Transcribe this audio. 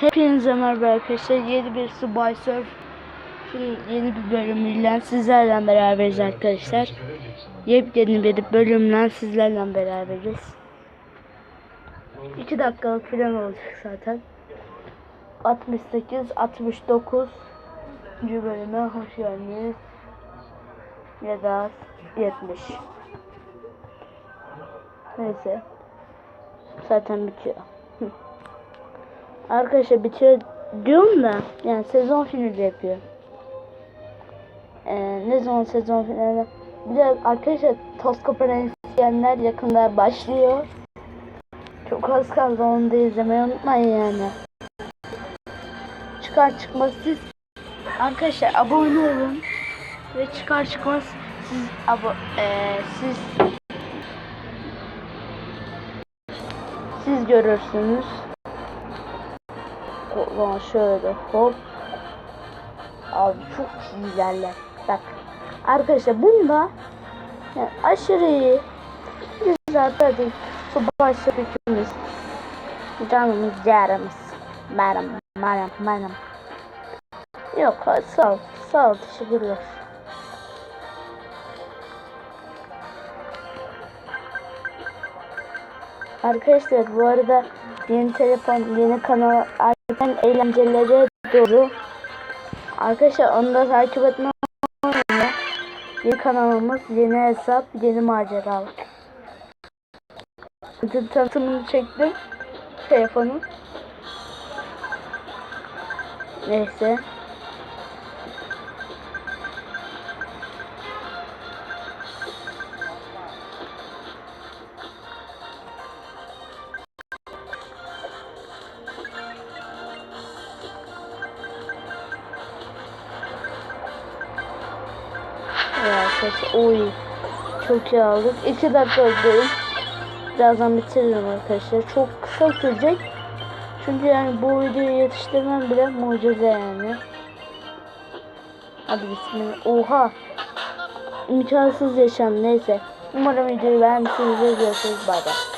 Hepinize merhaba arkadaşlar. Yeni bir Subway Surf yeni bir bölümüyle sizlerle beraberiz arkadaşlar. Yepyeni bir bölümle sizlerle beraberiz. 2 dakikalık falan olacak zaten. 68 69 bölüme hoş geldiniz. Ya da 70. Neyse. Zaten bitiyor. Arkadaşlar bitiyor diyorum da yani sezon finali yapıyor. Ee, ne zaman sezon finali? Bir de arkadaşlar Toz Koparan isteyenler yakında başlıyor. Çok az kaldı onu da izlemeyi unutmayın yani. Çıkar çıkmaz siz arkadaşlar abone olun ve çıkar çıkmaz siz abo ee, siz siz görürsünüz. Zaman şöyle hop. Abi çok güzeller. Bak. Arkadaşlar bunda yani aşırı iyi. Güzel tabii. Su başı fikimiz. Canımız ciğerimiz. Benim, benim, benim. Yok sağ ol. Sağ ol. Teşekkürler. Arkadaşlar bu arada yeni telefon, yeni kanal Erken eğlencelere doğru. Arkadaşlar onu da takip unutmayın. Yeni kanalımız, yeni hesap, yeni. Bütün tanıtımını çektim. Telefonu. Neyse. Arkadaşlar oy çok iyi aldık. 2 dakika öldürüm. Birazdan bitiririm arkadaşlar. Çok kısa sürecek. Çünkü yani bu videoyu yetiştirmem bile mucize yani. Hadi bismillah. Oha. İmkansız yaşam neyse. Umarım videoyu beğenmişsinizdir. Görüşürüz. Bay bay.